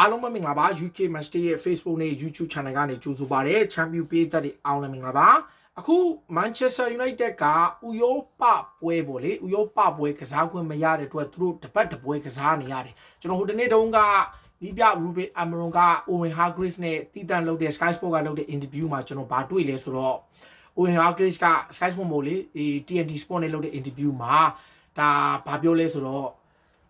အားလုံးပဲမင်္ဂလာပါ UK Matchday ရဲ့ Facebook နဲ့ YouTube Channel ကနေကြိုဆိုပါရစေ။ Champion ပေးသက်တွေအားလုံးမင်္ဂလာပါ။အခု Manchester United ကဥရောပပွဲပေါ့လေဥရောပပွဲကစားခွင့်မရတဲ့အတွက်သူတို့တပတ်တပွဲကစားနေရတယ်။ကျွန်တော်ဟိုတနေ့တုန်းကဒီပြ Ruben Amorim က Owen Hargreaves နဲ့တီးတန့်လုပ်တဲ့ Sky Sport ကလုပ်တဲ့ interview မှာကျွန်တော်ဗာတွေ့လဲဆိုတော့ Owen Hargreaves က Sky Sport မို့လေဒီ TNT Sport နဲ့လုပ်တဲ့ interview မှာဒါဘာပြောလဲဆိုတော့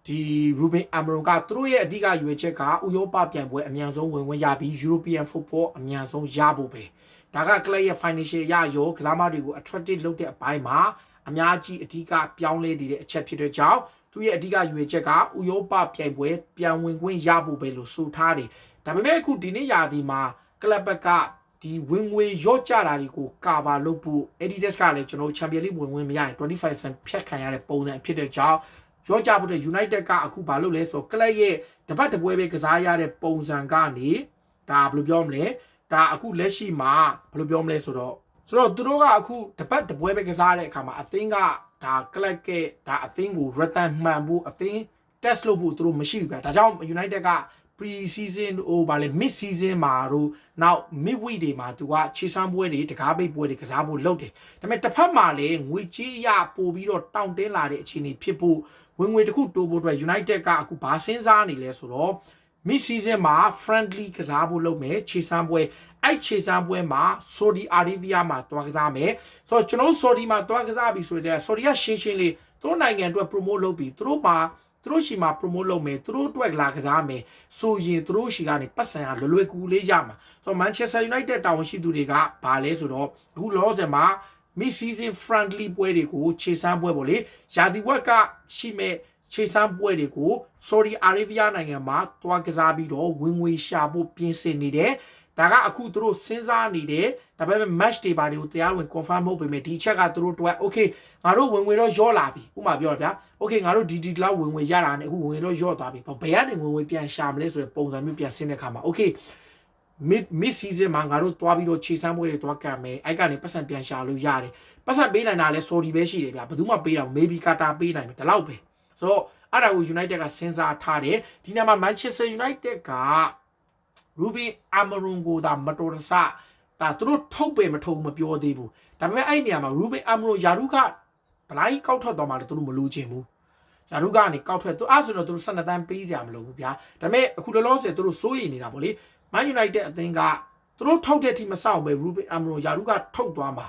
ဒီ Ruben Amorim ကသူတို့ရဲ့အဓိကရွေချက်ကဥရောပပြိုင်ပွဲအမြန်ဆုံးဝင်ဝင်ရပြီး European football အမြန်ဆုံးရဖို့ပဲဒါက club ရဲ့ financial ရရောကစားမတွေကို attractive လုပ်တဲ့အပိုင်းမှာအများကြီးအဓိကပြောင်းလဲနေတဲ့အချက်ဖြစ်တဲ့ကြောင့်သူရဲ့အဓိကရွေချက်ကဥရောပပြိုင်ပွဲပြန်ဝင်ခွင့်ရဖို့ပဲလို့ဆိုထားတယ်ဒါပေမဲ့အခုဒီနေ့ရာသီမှာ club ကဒီဝင်ငွေရော့ကြတာတွေကို cover လုပ်ဖို့ Adidas ကလည်းကျွန်တော် Champions League ဝင်ဝင်မရရင်25%ဖြတ်ခံရတဲ့ပုံစံဖြစ်တဲ့ကြောင့် ရောကြဖို့တဲ့ United ကအခုဘာလုပ်လဲဆိုတော့ကလပ်ရဲ့တပတ်တပွဲပဲကစားရတဲ့ပုံစံကနေဒါဘယ်လိုပြောမလဲဒါအခုလက်ရှိမှာဘယ်လိုပြောမလဲဆိုတော့ဆိုတော့သူတို့ကအခုတပတ်တပွဲပဲကစားတဲ့အခါမှာအသင်းကဒါကလပ်ကဒါအသင်းကို return မှန်ဖို့အသင်း test လုပ်ဖို့သူတို့မရှိဘူးဗျာဒါကြောင့် United က pre season ဟိုဗာလေ mid season မှာတို့နောက် mid week တွေမှာသူကခြေစမ်းပွဲတွေတကားပိတ်ပွဲတွေကစားဖို့လုပ်တယ်ဒါပေမဲ့တစ်ဖက်မှာလည်းငွေကြေးရပို့ပြီးတော့တောင့်တင်းလာတဲ့အခြေအနေဖြစ်ဖို့ဝင်ငွေတစ်ခုတိုးဖို့အတွက် United ကအခုဘာစဉ်းစားနေလဲဆိုတော့ mid season မှာ friendly ကစားဖို့လုပ်မယ်ခြေစမ်းပွဲအဲ့ခြေစမ်းပွဲမှာ Saudi Arabia မှာတွားကစားမယ်ဆိုတော့ကျွန်တော် Saudi မှာတွားကစားပြီဆိုတော့ Saudi ကရှင်းရှင်းလေးသူတို့နိုင်ငံအတွက် promote လုပ်ပြီးသူတို့မှာ သူတို့ရှိမှာ promote လုပ်မယ်သူတို့အတွက်လာကစားမယ်ဆိုရင်သူတို့ရှိကနေပတ်စံရလွယ်လွယ်ကူကူလေးရမှာဆိုတော့ Manchester United တာဝန်ရှိသူတွေကဘာလဲဆိုတော့အခုလောဆယ်မှာ mid season friendly ပွဲတွေကိုခြေစမ်းပွဲပေါ့လေရာသီဝက်ကရှိမဲ့ခြေစမ်းပွဲတွေကို Saudi Arabia နိုင်ငံမှာတွားကစားပြီးတော့ဝင်ငွေရှာဖို့ပြင်ဆင်နေတယ် ဒါကအခုသူတို့စဉ်းစားနေတယ်ဒါပေမဲ့ match တွေပါတွေကိုတရားဝင် confirm မဟုတ်ပေမဲ့ဒီချက်ကသူတို့တော့ okay ငါတို့ဝင်ငွေတော့ရော့လာပြီဥပမာပြောရဗျာ okay ငါတို့ဒီဒီလောက်ဝင်ငွေရတာနဲ့အခုဝင်ငွေတော့ရော့သွားပြီဘယ်ကနေဝင်ငွေပြန်ရှာမလဲဆိုတဲ့ပုံစံမျိုးပြန်ဆင်းတဲ့ခါမှာ okay mid mid season မှာငါတို့တွားပြီးတော့ခြေစမ်းပွဲတွေတွားကံမယ်အဲ့ကနေပတ်စံပြန်ရှာလို့ရတယ်ပတ်စံပေးနိုင်တာလဲ sorry ပဲရှိတယ်ဗျာဘယ်သူမှပေးတာ maybe ကာတာပေးနိုင်မယ်ဒီလောက်ပဲဆိုတော့အဲ့ဒါကို United ကစဉ်းစားထားတယ်ဒီနေ့မှာ Manchester United က Ruben Amorim ကိုဒါမတော်တဆဒါသူတို့ထုတ်ပေမထုတ်မပြောသေးဘူးဒါပေမဲ့အဲ့ဒီနေရာမှာ Ruben Amorim ယာရုကဗလိုက်ကောက်ထွက်သွားမှလည်းသူတို့မလိုချင်ဘူးယာရုကနေကောက်ထွက်သူအဲ့ဆိုတော့သူတို့12တန်းပေးကြမလို့ဘူးဗျာဒါပေမဲ့အခုလောလောဆယ်သူတို့စိုးရိမ်နေတာပေါ့လေ Man United အသင်းကသူတို့ထုတ်တဲ့အထိမဆောက်ပဲ Ruben Amorim ယာရုကထုတ်သွားမှာ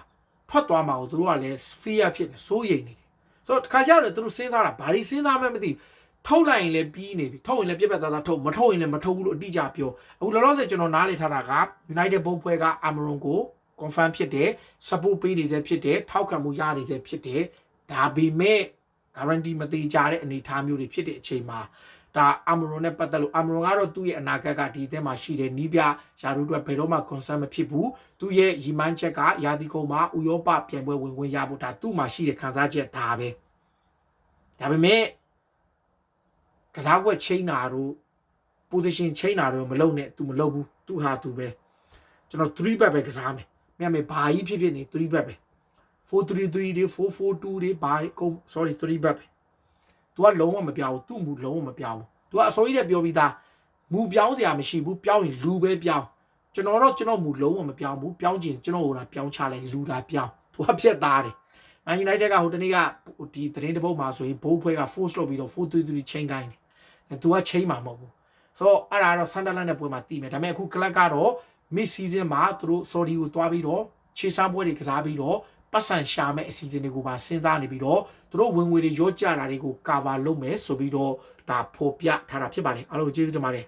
ထွက်သွားမှာကိုသူတို့ကလည်း fear ဖြစ်နေစိုးရိမ်နေတယ်ဆိုတော့တခါကျတော့သူတို့စဉ်းစားတာဘာတွေစဉ်းစားမှမသိ ထုတ်လိုက်ရင်လည်းပြီးနေပြီထုတ်ရင်လည်းပြက်ပြက်သားသားထုတ်မထုတ်ရင်လည်းမထုတ်ဘူးလို့အတိအကျပြောအခုလောလောဆယ်ကျွန်တော်နားလည်ထားတာက United ဘုတ်ဖွဲ့က Amorim ကို confirm ဖြစ်တယ် support ပေးနေစေဖြစ်တယ်ထောက်ခံမှုရနေစေဖြစ်တယ်ဒါပေမဲ့ guarantee မသေးကြတဲ့အနေအထားမျိုးတွေဖြစ်တဲ့အချိန်မှာဒါအမရွန်နဲ့ပတ်သက်လို့အမရွန်ကတော့သူ့ရဲ့အနာဂတ်ကဒီအသင်းမှာရှိတယ်နီးပြယာရုအတွက်ဘယ်တော့မှ concern မဖြစ်ဘူးသူ့ရဲ့ရည်မှန်းချက်ကယာတီကုံမှာဥရောပပြန်ပွဲဝင်ခွင့်ရဖို့ဒါသူ့မှာရှိတဲ့ခံစားချက်ဒါပဲဒါပေမဲ့ ကစားကွက်ချိန်တာတို့ position ချိန်တာတို့မလုပ်နဲ့ तू မလုပ်ဘူးသူဟာသူပဲကျွန်တော်3 back ပဲကစားမယ်မြတ်မေဘာကြီးဖြစ်ဖြစ်နေ3 back ပဲ433တွေ442တွေဘာကုန် sorry 3 back ပဲ तू ကလုံးဝမပြောင်းဘူးသူ့မူလုံးဝမပြောင်းဘူး तू ကအစိုးရတဲ့ပြောပြီးသားမူပြောင်းစရာမရှိဘူးပြောင်းရင်လူပဲပြောင်းကျွန်တော်တော့ကျွန်တော်မူလုံးဝမပြောင်းဘူးပြောင်းချင်ကျွန်တော်ဟိုတာပြောင်းချလိုက်လူတာပြောင်း तू ကပြက်သားတယ် Man United ကဟိုတနေ့ကဒီသတင်းတပုတ်မှာဆိုရင်ဘိုးဖွဲက force လုပ်ပြီးတော့433 chain ကိုင်းတယ် तू က chain မှာမဟုတ်ဘူးဆိုတော့အဲ့ဒါတော့ Sunderland နဲ့ပွဲမှာတည်မယ်ဒါပေမဲ့အခု club ကတော့ mid season မှာသူတို့ Saudi ကိုတွားပြီးတော့ခြေစမ်းပွဲတွေကစားပြီးတော့ပတ်စံရှာမဲ့အစီအစဉ်တွေကိုပါစဉ်းစားနေပြီးတော့သူတို့ဝင်ငွေတွေရော့ကြတာတွေကို cover လုပ်မယ်ဆိုပြီးတော့ဒါဖော်ပြထားတာဖြစ်ပါတယ်အားလုံးကျေးဇူးတင်ပါတယ်